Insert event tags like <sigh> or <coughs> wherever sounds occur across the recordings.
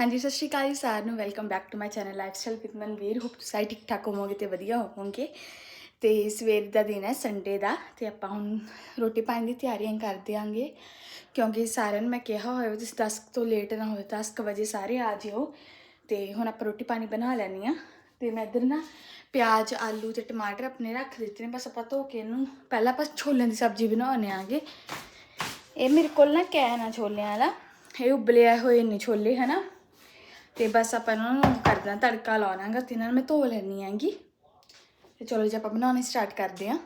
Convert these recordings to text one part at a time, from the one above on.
ਹਾਂਜੀ, ਸਤਿ ਸ਼੍ਰੀ ਅਕਾਲ ਜੀ ਸਾਰਿਆਂ ਨੂੰ। Welcome back to my channel lifestyle with Manveer hope ਤੁਸੀਂ ਸਾਰੇ ਠੀਕ ਠਾਕ ਹੋਵੋਗੇ ਤੇ ਵਧੀਆ ਹੋਵੋਗੇ। ਤੇ ਸਵੇਰ ਦਾ ਦਿਨ ਹੈ ਸੰਡੇ ਦਾ। ਤੇ ਆਪਾਂ ਹੁਣ ਰੋਟੀ ਪਾਣੀ ਦੀ ਤਿਆਰੀਆਂ ਕਰ ਦਿਆਂਗੇ। ਕਿਉਂਕਿ ਸਾਰਿਆਂ ਨੂੰ ਮੈਂ ਕਿਹਾ ਹੋਇਆ ਵੀ ਤੁਸੀਂ 10 ਤੋਂ ਲੇਟ ਨਾ ਹੋਵੇ 10 ਕੁ ਵਜੇ ਸਾਰੇ ਆ ਜਿਓ। ਤੇ ਹੁਣ ਆਪਾਂ ਰੋਟੀ ਪਾਣੀ ਬਣਾ ਲੈਣੀ ਆ ਤੇ ਮੈਂ ਇੱਧਰ ਨਾ ਪਿਆਜ਼, ਆਲੂ ਤੇ ਟਮਾਟਰ ਆਪਣੇ ਰੱਖ ਦਿੱਤੇ ਨੇ। ਬਸ ਆਪਾਂ ਧੋ ਕੇ ਇਹਨੂੰ ਪਹਿਲਾਂ ਆਪਾਂ ਛੋਲਿਆਂ ਦੀ ਸਬਜ਼ੀ ਬਣਾਉਣੇ ਆਂਗੇ ਇਹ ਮੇਰੇ ਕੋਲ ਨਾ ਕੈਨ ਆ ਛੋਲਿਆਂ ਵਾਲਾ। ਇਹ ਉਬਲੇ ਹੋਏ ਨੇ ਛੋਲੇ, ਹਨਾ? ਤੇ ਬਸ ਆਪਾਂ ਇਹਨਾਂ ਨੂੰ ਕਰਦਾ ਤੜਕਾ ਲਾਉਣਾਗਾ ਤੇ ਇਹਨਾਂ ਨੂੰ ਮੈਂ ਧੋ ਲੈਣੀ ਆਂਗੀ ਤੇ ਚਲੋ ਜੀ ਆਪਾਂ ਬਣਾਉਣੀ ਸਟਾਰਟ ਕਰਦੇ ਆਂ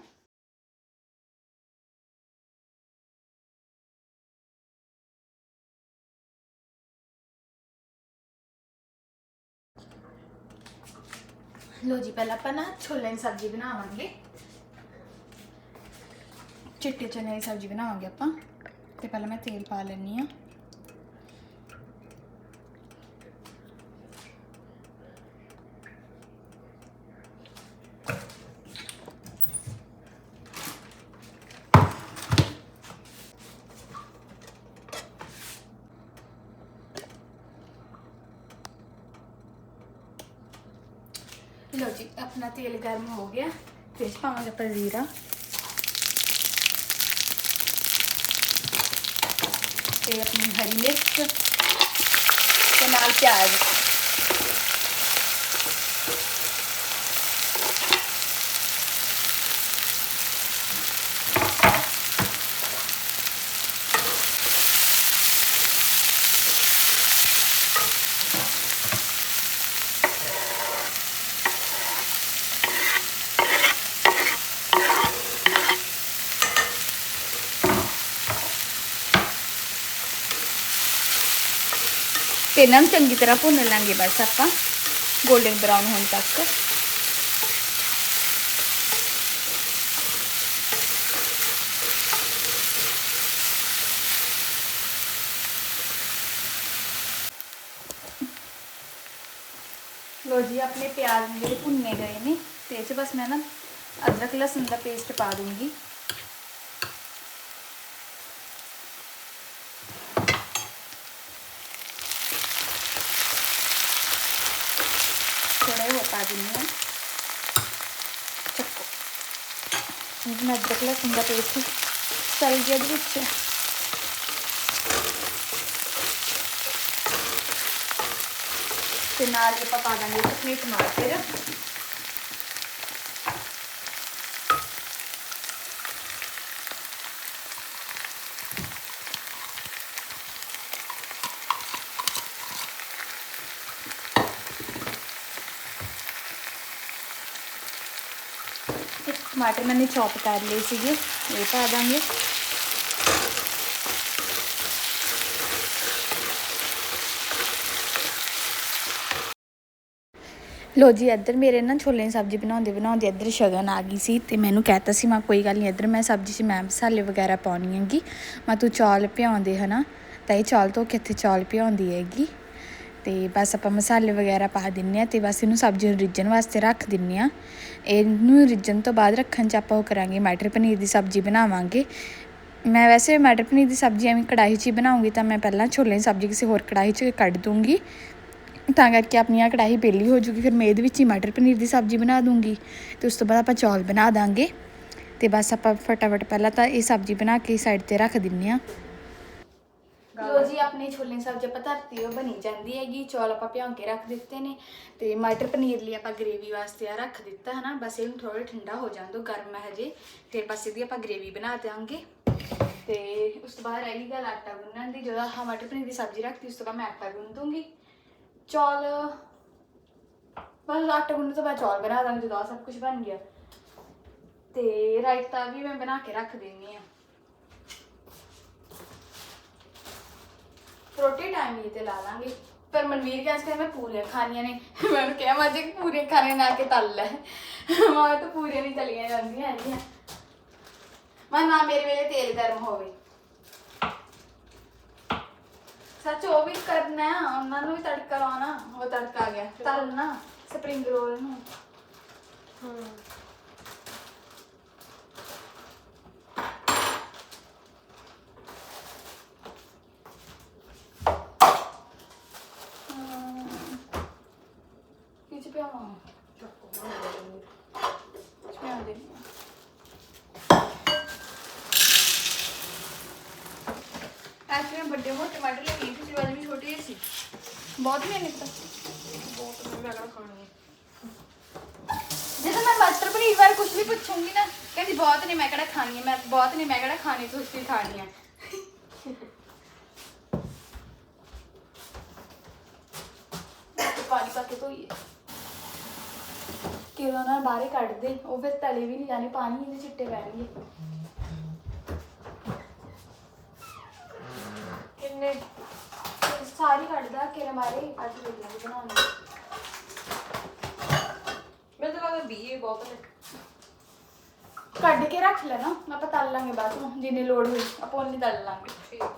ਲੋ ਜੀ, ਪਹਿਲਾਂ ਆਪਾਂ ਨਾ ਛੋਲਿਆਂ ਦੀ ਸਬਜ਼ੀ ਬਣਾਵਾਂਗੇ। ਚਿੱਟੇ ਚਨੇ ਦੀ ਸਬਜ਼ੀ ਬਣਾਵਾਂਗੇ ਆਪਾਂ। ਤੇ ਪਹਿਲਾਂ ਮੈਂ ਤੇਲ ਪਾ ਲੈਣੀ ਆ ਲੋ ਜੀ, ਆਪਣਾ ਤੇਲ ਗਰਮ ਹੋ ਗਿਆ ਤੇ ਇਸ ਪਾਵਾਂਗੇ ਆਪਾਂ ਜ਼ੀਰਾ ਤੇ ਆਪਣੀ ਹਰੀ ਮਿਰਚ ਤੇ ਨਾਲ ਪਿਆਜ਼। ਇਹਨਾਂ ਨੂੰ ਚੰਗੀ ਤਰ੍ਹਾਂ ਭੁੰਨ ਲਾਂਗੇ ਬਸ ਆਪਾਂ 골ਡਨ ਬਰਾਊਨ ਹੋਣ ਤੱਕ। ਲੋ ਜੀ, ਆਪਣੇ ਪਿਆਜ਼ ਨੇ ਜਿਹੜੇ ਭੁੰਨੇ ਗਏ ਨੇ, ਤੇ ਇਹ 'ਚ ਬਸ ਮੈਂ ਨਾ ਅਦਰਕ, ਲਸਣ ਦਾ ਪੇਸਟ ਪਾ ਦੂੰਗੀ ਥੋੜਾ ਜਿਹਾ ਪਾ ਦਿੰਦੀ ਹਾਂ ਚੱਕੋ ਇਹ ਮੈਂ ਅਦਰਕ ਲਸਣ ਦਾ ਪੇਸਟ ਚਲ ਗਿਆ ਦੇ ਵਿੱਚ। ਤੇ ਨਾਲ ਹੀ ਆਪਾਂ ਪਾ ਦਾਂਗੇ ਆਪਣੇ ਟਮਾਟਰ ਇੱਕ ਟਮਾਟਰ ਮੈਨੇ ਚੌਪ ਕਰ ਲਏ ਸੀਗੇ, ਇਹ ਪਾ ਦਾਂਗੇ। ਲੋ ਜੀ, ਇੱਧਰ ਮੇਰੇ ਨਾ ਛੋਲੇ ਦੀ ਸਬਜ਼ੀ ਬਣਾਉਂਦੇ ਬਣਾਉਂਦੇ ਇੱਧਰ ਸ਼ਗਨ ਆ ਗਈ ਸੀ ਤੇ ਮੈਨੂੰ ਕਹਿਤਾ ਸੀ, ਮੈਂ, ਕੋਈ ਗੱਲ ਨਹੀਂ ਇੱਧਰ ਮੈਂ ਸਬਜ਼ੀ 'ਚ ਮੈਂ ਮਸਾਲੇ ਵਗੈਰਾ ਪਾਉਣੀ ਹੈਗੀ। ਮੈਂ, ਤੂੰ ਚੌਲ ਭਿਉਂਦੇ ਹਨਾ, ਤਾਂ ਇਹ ਚੌਲ ਧੋ ਕੇ ਇੱਥੇ ਚੌਲ ਭਿਉਂਦੀ ਹੈਗੀ। ਤੇ ਬਸ ਆਪਾਂ ਮਸਾਲੇ ਵਗੈਰਾ ਪਾ ਦਿੰਨੇ ਆ ਤੇ ਬਸ ਇਹਨੂੰ ਸਬਜ਼ੀ ਨੂੰ ਰਿੱਝਣ ਵਾਸਤੇ ਰੱਖ ਦਿੰਨੇ ਆ। ਇਹਨੂੰ ਰਿੱਝਣ ਤੋਂ ਬਾਅਦ ਰੱਖਣ 'ਚ ਆਪਾਂ ਉਹ ਕਰਾਂਗੇ ਮਟਰ ਪਨੀਰ ਦੀ ਸਬਜ਼ੀ ਬਣਾਵਾਂਗੇ। ਮੈਂ ਵੈਸੇ ਮਟਰ ਪਨੀਰ ਦੀ ਸਬਜ਼ੀ ਐਵੇਂ ਕੜਾਹੀ 'ਚ ਹੀ ਬਣਾਉਂਗੀ ਤਾਂ ਮੈਂ ਪਹਿਲਾਂ ਛੋਲੇ ਦੀ ਸਬਜ਼ੀ ਕਿਸੇ ਹੋਰ ਕੜਾਹੀ 'ਚ ਕੱਢ ਦੂੰਗੀ। ਤਾਂ ਕਰਕੇ ਆਪਣੀ ਆ ਕੜਾਹੀ ਪੇਲੀ ਹੋ ਜੂਗੀ, ਫਿਰ ਮੈਂ ਇਹਦੇ ਵਿੱਚ ਹੀ ਮਟਰ ਪਨੀਰ ਦੀ ਸਬਜ਼ੀ ਬਣਾ ਦੂੰਗੀ ਤੇ ਉਸ ਤੋਂ ਬਾਅਦ ਆਪਾਂ ਚੌਲ ਬਣਾ ਦਾਂਗੇ। ਤੇ ਬਸ ਆਪਾਂ ਫਟਾਫਟ ਪਹਿਲਾਂ ਤਾਂ ਇਹ ਸਬਜ਼ੀ ਬਣਾ ਕੇ ਸਾਈਡ ਤੇ ਰੱਖ ਦਿੰਨੇ ਆ। ਲੋ ਜੀ, ਆਪਣੇ ਛੋਲੇ ਦੀ ਸਬਜ਼ੀ ਆਪਾਂ ਧਰਤੀ ਉਹ ਬਣੀ ਜਾਂਦੀ ਹੈਗੀ। ਚੌਲ ਆਪਾਂ ਭਿਉਂ ਕੇ ਰੱਖ ਦਿੱਤੇ ਨੇ ਤੇ ਮਟਰ ਪਨੀਰ ਲਈ ਆਪਾਂ ਗ੍ਰੇਵੀ ਵਾਸਤੇ ਆ ਰੱਖ ਦਿੱਤਾ ਹੈ ਨਾ ਬਸ ਇਹਨੂੰ ਥੋੜਾ ਠੰਡਾ ਹੋ ਜਾਣ ਦੋ ਗਰਮ ਹੈ ਹਜੇ। ਤੇ ਬਸ ਇਹਦੀ ਆਪਾਂ ਗ੍ਰੇਵੀ ਬਣਾ ਦਿਆਂਗੇ। ਤੇ ਉਸ ਤੋਂ ਬਾਅਦ ਰਹਿ ਗੱਲ ਆਟਾ ਗੁੰਨਣ ਦੀ। ਜਦੋਂ ਆਪਾਂ ਮਟਰ ਪਨੀਰ ਦੀ ਸਬਜ਼ੀ ਰੱਖਤੀ, ਉਸ ਤੋਂ ਬਾਅਦ ਮੈਂ ਆਟਾ ਗੁੰਨ ਦੂੰਗੀ। ਚੌਲ ਬਸ ਆਟਾ ਗੁੰਨਣ ਤੋਂ ਬਾਅਦ ਚੌਲ ਬਣਾ ਦਾਂਗੇ ਜਦੋਂ ਆਹ ਸਭ ਕੁਝ ਬਣ ਗਿਆ। ਤੇ ਰਾਇਤਾ ਵੀ ਮੈਂ ਬਣਾ ਕੇ ਰੱਖ ਦਿੰਨੀ ਆ। ਰੋਟੀ ਟਾਈਮ ਹੀ ਤੇ ਲਾ ਲਾਂਗੇ। ਪਰ ਮਨਵੀਰ ਕਹਿੰਦਾ ਕਿ ਮੈਂ ਪੂਰੀਆਂ ਖਾਣੀਆਂ ਨੇ। ਮੈਂ ਉਹਨੂੰ ਕਿਹਾ, ਮੈਂ ਪੂਰੀਆਂ ਖਾਣੇ ਨਾ ਕੇ ਤਲ ਲੈ। ਮੈਂ ਤਾਂ ਪੂਰੀਆਂ ਨਹੀਂ ਤਲੀਆਂ ਜਾਂਦੀਆਂ ਹੈਗੀਆਂ। ਮੈਂ, ਨਾ ਮੇਰੇ ਵੇਲੇ ਤੇਲ ਗਰਮ ਹੋਵੇ। ਸੱਚ, ਉਹ ਵੀ ਕਰਨਾ, ਉਹਨਾਂ ਨੂੰ ਵੀ ਤੜਕਾ ਲਾਉਣਾ। ਉਹ ਤੜਕਾ ਆ ਗਿਆ, ਤਲਣਾ, ਸਪਰਿੰਗ ਰੋਲ ਨੂੰ। ਪਿਆਵਾਂ ਪਿਆ ਦੇ ਐਕਚੁਅਲੀ ਮੈਂ ਵੱਡੇ ਮੋਟੇ ਟਮਾਟਰ ਲੈ ਕੇ ਆਈ ਸੀ ਵਾਲੀ ਵੀ ਛੋਟੀ ਜਿਹੀ ਸੀ। ਬਹੁਤ ਮੈਨੇ ਤਾਂ ਬਹੁਤ ਮੈਂ ਕਿਹੜਾ ਖਾਣੀ ਹੈ। ਜਦੋਂ ਮੈਂ ਮਾਸਟਰ ਪਨੀਰ ਬਾਰੇ ਕੁਝ ਵੀ ਪੁੱਛੂੰਗੀ ਨਾ ਕਹਿੰਦੀ ਬਹੁਤ ਨੇ ਮੈਂ ਕਿਹੜਾ ਖਾਣੀ ਹੈ? ਮੈਂ ਬਹੁਤ ਨੇ ਮੈਂ ਕਿਹੜਾ ਖਾਣੀ ਤੁਸੀਂ ਖਾਣੀ ਹੈ। ਪਾਣੀ ਪਾ ਕੇ ਧੋਈਏ। ਕਿਉਂ ਨਾ ਬਾਹਰੇ ਕੱਢ ਦੇ ਉਹ ਫਿਰ ਤਲੇ ਵੀ ਨਹੀਂ ਜਾਣੇ ਪਾਣੀ ਇਹਦੇ ਚਿੱਟੇ ਪੈਣਗੇ ਕਿੰਨੇ ਸਾਰੀ ਕੱਢਦਾ ਕਿ ਮਾਰੇ ਅੱਜ ਵੇਖ ਲਾਂਗੇ ਬਣਾਉਣੀ। ਮੈਨੂੰ ਤਾਂ ਲੱਗਦਾ 20 ਬਹੁਤ ਨੇ। ਕੱਢ ਕੇ ਰੱਖ ਲੈਣਾ ਆਪਾਂ ਤਲ ਲਾਂਗੇ ਬਾਅਦ ਨੂੰ ਜਿੰਨੀ ਲੋੜ ਹੋਈ ਆਪਾਂ ਉਨੀ ਤਲ ਲਾਂਗੇ। ਠੀਕ ਹੈ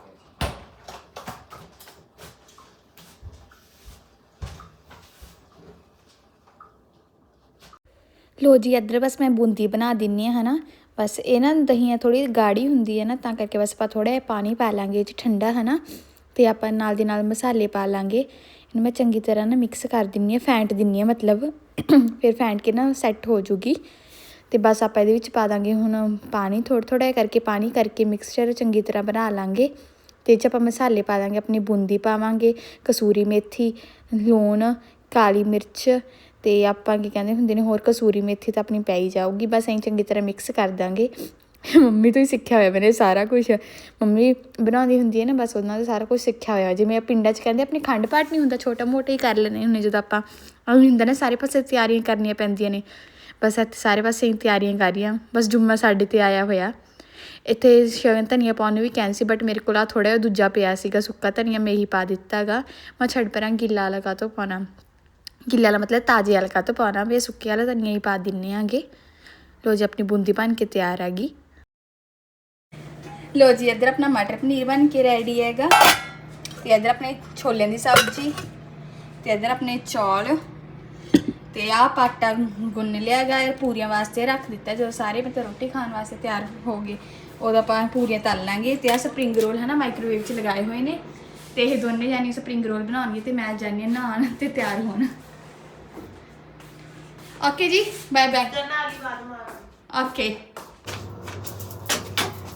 ਲੋ ਜੀ ਇੱਧਰ ਬਸ ਮੈਂ ਬੂੰਦੀ ਬਣਾ ਦਿੰਨੀ ਆ ਹਨਾ। ਬਸ ਇਹ ਨਾ ਦਹੀਆਂ ਥੋੜੀ ਗਾੜੀ ਹੁੰਦੀ ਹੈ ਨਾ, ਤਾਂ ਕਰਕੇ ਬਸ ਆਪਾਂ ਥੋੜਾ ਜਿਹਾ ਪਾਣੀ ਪਾ ਲਾਂਗੇ, ਇਹ 'ਚ ਠੰਡਾ ਹਨਾ, ਤੇ ਆਪਾਂ ਨਾਲ ਦੀ ਨਾਲ ਮਸਾਲੇ ਪਾ ਲਾਂਗੇ। ਇਹਨੂੰ ਮੈਂ ਚੰਗੀ ਤਰ੍ਹਾਂ ਨਾ ਮਿਕਸ ਕਰ ਦਿੰਨੀ ਆ ਫੈਂਟ ਦਿੰਨੀ ਆ ਮਤਲਬ, <coughs> ਫਿਰ ਫੈਂਟ ਕੇ ਨਾ ਸੈੱਟ ਹੋ ਜੂਗੀ। ਤੇ ਬਸ ਆਪਾਂ ਇਹਦੇ ਵਿੱਚ ਪਾ ਦਾਂਗੇ ਹੁਣ ਪਾਣੀ ਥੋੜਾ ਥੋੜਾ ਕਰਕੇ ਪਾਣੀ ਕਰਕੇ ਮਿਕਸਚਰ ਚੰਗੀ ਤਰ੍ਹਾਂ ਬਣਾ ਲਾਂਗੇ। ਤੇ ਇਹ 'ਚ ਆਪਾਂ ਮਸਾਲੇ ਪਾ ਦਾਂਗੇ, ਆਪਣੀ ਬੂੰਦੀ ਪਾਵਾਂਗੇ, ਕਸੂਰੀ ਮੇਥੀ, ਲੂਣ, ਕਾਲੀ ਮਿਰਚ ਤੇ ਆਪਾਂ ਕੀ ਕਹਿੰਦੇ ਹੁੰਦੇ ਨੇ, ਹੋਰ ਕਸੂਰੀ ਮੇਥੀ ਤਾਂ ਆਪਣੀ ਪੈ ਹੀ ਜਾਊਗੀ, ਬਸ ਐਂ ਚੰਗੀ ਤਰ੍ਹਾਂ ਮਿਕਸ ਕਰ ਦਾਂਗੇ। ਮੰਮੀ ਤੋਂ ਹੀ ਸਿੱਖਿਆ ਹੋਇਆ ਮੈਨੇ ਸਾਰਾ ਕੁਝ ਮੰਮੀ ਬਣਾਉਂਦੀ ਹੁੰਦੀ ਹੈ ਨਾ, ਬਸ ਉਹਨਾਂ ਦਾ ਸਾਰਾ ਕੁਝ ਸਿੱਖਿਆ ਹੋਇਆ। ਜਿਵੇਂ ਪਿੰਡਾਂ 'ਚ ਕਹਿੰਦੇ, ਆਪਣੀ ਖੰਡ ਪਾਠ ਨਹੀਂ ਹੁੰਦਾ, ਛੋਟਾ ਮੋਟਾ ਹੀ ਕਰ ਲੈਣੇ ਹੁੰਦੇ ਜਦੋਂ ਆਪਾਂ। ਉਹ ਹੁੰਦਾ ਨਾ, ਸਾਰੇ ਪਾਸੇ ਤਿਆਰੀਆਂ ਕਰਨੀਆਂ ਪੈਂਦੀਆਂ ਨੇ। ਬਸ ਇੱਥੇ ਸਾਰੇ ਪਾਸੇ ਤਿਆਰੀਆਂ ਕਰ ਰਹੀਆਂ। ਬਸ ਜੁੰਮਾ ਸਾਡੇ ਤੇ ਆਇਆ ਹੋਇਆ। ਇੱਥੇ ਸ਼ਗਨ ਧਨੀਆ ਪਾਉਣ ਨੂੰ ਵੀ ਕਹਿੰਦੇ ਸੀ ਬਟ ਮੇਰੇ ਕੋਲ ਆ ਥੋੜਾ ਜਿਹਾ ਦੂਜਾ ਪਿਆ ਸੀਗਾ, ਸੁੱਕਾ ਧਨੀਆ ਮੈਂ ਹੀ ਪਾ ਦਿੱਤਾਗਾ ਮੈਂ ਛੱਡ ਪਰਾਂ, ਗਿੱਲਾ ਲਗਾ ਤੋਂ ਪਾਉਣਾ। ਗਿੱਲੇ ਵਾਲਾ ਮਤਲਬ ਤਾਜ਼ੇ ਵਾਲਾ ਕਾ ਤੋਂ ਪਾਉਣਾ ਵੀ ਸੁੱਕੇ ਵਾਲਾ ਧਨੀਆ ਹੀ ਪਾ ਦਿੰਨੇ ਆਂਗੇ। ਲੋ ਜੀ, ਆਪਣੀ ਬੂੰਦੀ ਬਣ ਕੇ ਤਿਆਰ ਆ ਗਈ ਲੋ ਜੀ, ਇੱਧਰ ਆਪਣਾ ਮਟਰ ਪਨੀਰ ਬਣ ਕੇ ਰੈਡੀ ਹੈਗਾ। ਤੇ ਇੱਧਰ ਆਪਣੇ ਛੋਲਿਆਂ ਦੀ ਸਬਜ਼ੀ ਤੇ ਇੱਧਰ ਆਪਣੇ ਚੌਲ। ਤੇ ਆਹ ਪਾਟਾ ਗੁੰਨ ਲਿਆ ਗਾ ਪੂਰੀਆਂ ਵਾਸਤੇ ਰੱਖ ਦਿੱਤਾ, ਜਦੋਂ ਸਾਰੇ ਮਤਲਬ ਰੋਟੀ ਖਾਣ ਵਾਸਤੇ ਤਿਆਰ ਹੋ ਗਏ। ਉਹਦਾ ਆਪਾਂ ਪੂਰੀਆਂ ਤਲ ਲਾਂਗੇ ਤੇ ਆ ਸਪਰਿੰਗ ਰੋਲ ਹੈ ਨਾ ਮਾਈਕ੍ਰੋਵੇਵ 'ਚ ਲਗਾਏ ਹੋਏ ਨੇ। ਤੇ ਇਹ ਦੋਨੇ ਜਾਨੀ ਸਪਰਿੰਗ ਰੋਲ ਬਣਾਉਣਗੇ ਤੇ ਮੈਂ ਜਾਨੀ ਹਾਂ ਨਹਾਉਣ ਤੇ ਤਿਆਰ ਹੋਣ। ਓਕੇ ਜੀ ਬਾਏ ਬਾਏ ਓਕੇ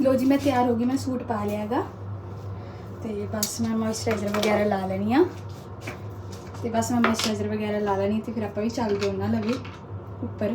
ਲੋ ਜੀ ਮੈਂ ਤਿਆਰ ਹੋ ਗਈ ਮੈਂ ਸੂਟ ਪਾ ਲਿਆ ਹੈਗਾ। ਤੇ ਬਸ ਮੈਂ ਮੋਇਸਚਰਾਈਜ਼ਰ ਵਗੈਰਾ ਲਾ ਲੈਣੀ ਆ। ਤੇ ਬਸ ਮੈਂ ਮੋਇਸਚਰਾਈਜ਼ਰ ਵਗੈਰਾ ਲਾ ਲੈਣੀ ਤੇ ਫਿਰ ਆਪਾਂ ਵੀ ਚੱਲਦੇ ਉਹਨਾਂ ਲਵੇ ਉੱਪਰ।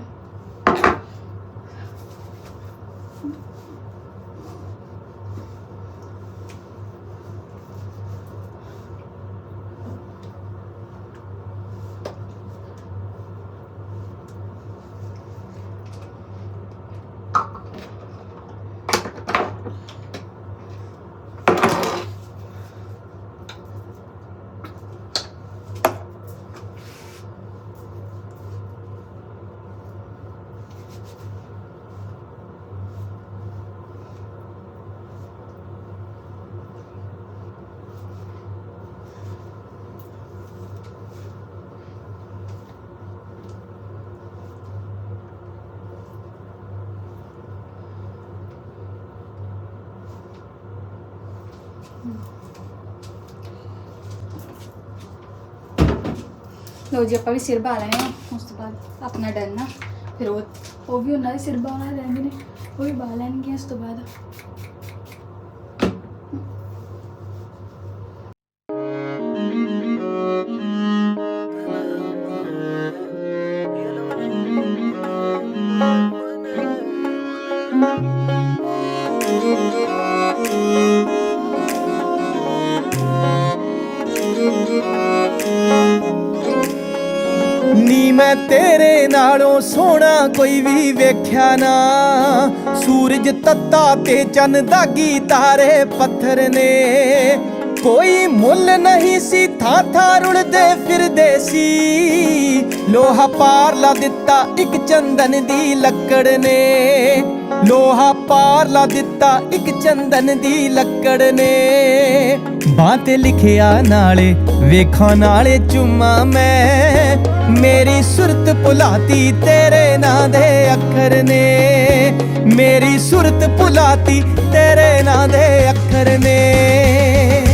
ਲੋ ਜੀ, ਆਪਾਂ ਵੀ ਸਿਰ ਬਾ ਲੈਣੇ ਆ ਉਸ ਤੋਂ ਬਾਅਦ ਆਪਣਾ ਡਨ ਨਾ ਫਿਰ ਉਹ ਉਹ ਵੀ ਉਹਨਾਂ ਦੇ ਸਿਰ ਬਾਹਣਾ ਰਹਿੰਦੇ ਨੇ। ਉਹ ਵੀ ਬਾ ਲੈਣਗੇ ਉਸ ਤੋਂ ਬਾਅਦ। ਸੋਹਣਾ ਕੋਈ ਵੀ ਵੇਖਿਆ ਨਾ। ਸੂਰਜ ਤੱਤਾ ਤੇ ਚੰਨ ਦਾਗੀ ਤਾਰੇ ਪੱਥਰ ਨੇ। ਕੋਈ ਮੁੱਲ ਨਹੀਂ ਸੀ, ਥਾਂ ਥਾਂ ਰੁਲਦੇ ਫਿਰਦੇ ਸੀ। ਲੋਹਾ ਪਾਰ ਲਾ ਦਿੱਤਾ ਇੱਕ ਚੰਦਨ ਦੀ ਲੱਕੜ ਨੇ। ਲੋਹਾ ਪਾਰ ਲਾ ਦਿੱਤਾ ਇੱਕ ਚੰਦਨ ਦੀ ਲੱਕੜ ਨੇ। ਬਾਂਹ ਤੇ ਲਿਖਿਆ ਨਾਲੇ, ਵੇਖਾਂ ਨਾਲੇ ਚੁੰਮਾ ਮੈਂ। ਮੇਰੀ ਸੁਰਤ ਭੁਲਾਤੀ, ਤੇਰੇ ਨਾਂ ਦੇ ਅੱਖਰ ਨੇ। ਮੇਰੀ ਸੁਰਤ ਭੁਲਾਤੀ, ਤੇਰੇ ਨਾਂ ਦੇ ਅੱਖਰ ਨੇ।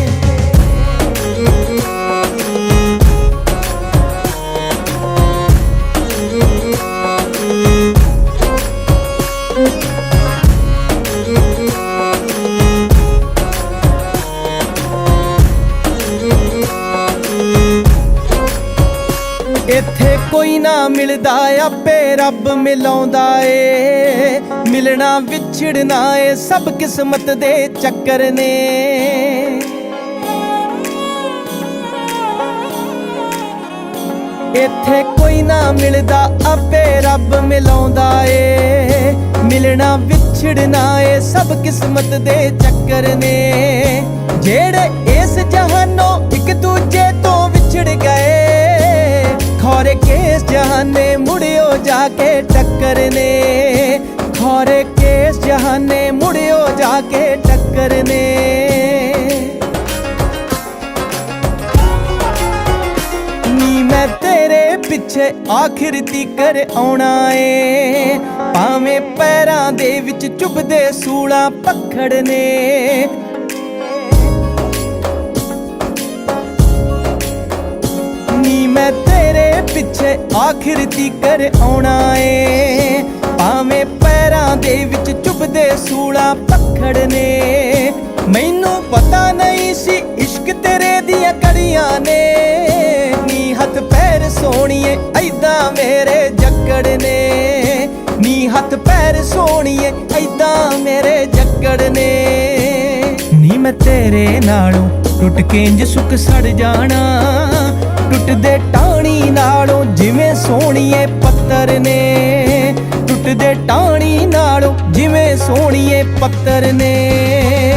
ਮਿਲਦਾ ਆਪੇ ਰੱਬ ਮਿਲਾਉਂਦਾ ਏ। ਮਿਲਣਾ ਵਿਛੜਨਾ ਏ, ਸਭ ਕਿਸਮਤ ਦੇ ਚੱਕਰ ਨੇ। ਇੱਥੇ ਕੋਈ ਨਾ ਮਿਲਦਾ, ਆਪੇ ਰੱਬ ਮਿਲਾਉਂਦਾ ਏ। ਮਿਲਣਾ ਵਿਛੜਨਾ ਏ, ਸਭ ਕਿਸਮਤ ਦੇ ਚੱਕਰ ਨੇ। ਜਿਹੜੇ ਇਸ ਜਹਾਨੋਂ ਇੱਕ ਦੂਜੇ ਤੋਂ ਵਿਛੜ ਗਏ ਖੋਰੇ ਕਿਸ ਜਹਾਨੇ ਮੁੜਿਓ ਜਾ ਕੇ ਟੱਕਰ ਨੇ ਖੋਰੇ ਕਿਸ ਜਹਾਨੇ ਮੁੜਿਓ ਜਾ ਕੇ ਟੱਕਰ ਨੇ ਨੀ ਮੈਂ ਤੇਰੇ ਪਿੱਛੇ ਆਖਿਰ ਤੀਕਰ ਆਉਣਾ ਏ। ਭਾਵੇਂ ਪੈਰਾਂ ਦੇ ਵਿੱਚ ਚੁੱਭਦੇ ਸੂਲਾਂ ਪਖੜ ਆਖਿਰ ਤੀਕਰ ਆਉਣਾ ਏ? ਭਾਵੇਂ ਪੈਰਾਂ ਦੇ ਵਿੱਚ ਚੁੱਭਦੇ ਸੂਲਾਂ ਪਖੜ ਨੇ, ਮੈਨੂੰ ਪਤਾ ਨਹੀਂ ਸੀ ਇਸ਼ਕ ਤੇਰੇ ਦੀਆਂ ਕੜੀਆਂ ਨੇ। ਨੀ ਹੱਥ ਪੈਰ ਸੋਣੀਏ ਐਦਾਂ ਮੇਰੇ ਜੱਕੜ ਨੇ। ਨੀ ਹੱਥ ਪੈਰ ਸੋਣੀਏ ਐਦਾਂ ਮੇਰੇ ਜੱਕੜ ਨੇ। ਨੀ ਮੈਂ ਤੇਰੇ ਨਾਲੋਂ ਟੁੱਟ ਕੇ ਇੰਜ ਸੁੱਕ ਸੜ ਜਾਣਾ। ਟੁੱਟਦੇ ਟਾਣੀ ਨਾਲੋਂ ਜਿਵੇਂ ਸੋਹਣੀਏ ਪੱਤਰ ਨੇ। ਟੁੱਟਦੇ ਟਾਣੀ ਨਾਲੋਂ ਜਿਵੇਂ ਸੋਹਣੀਏ ਪੱਤਰ ਨੇ।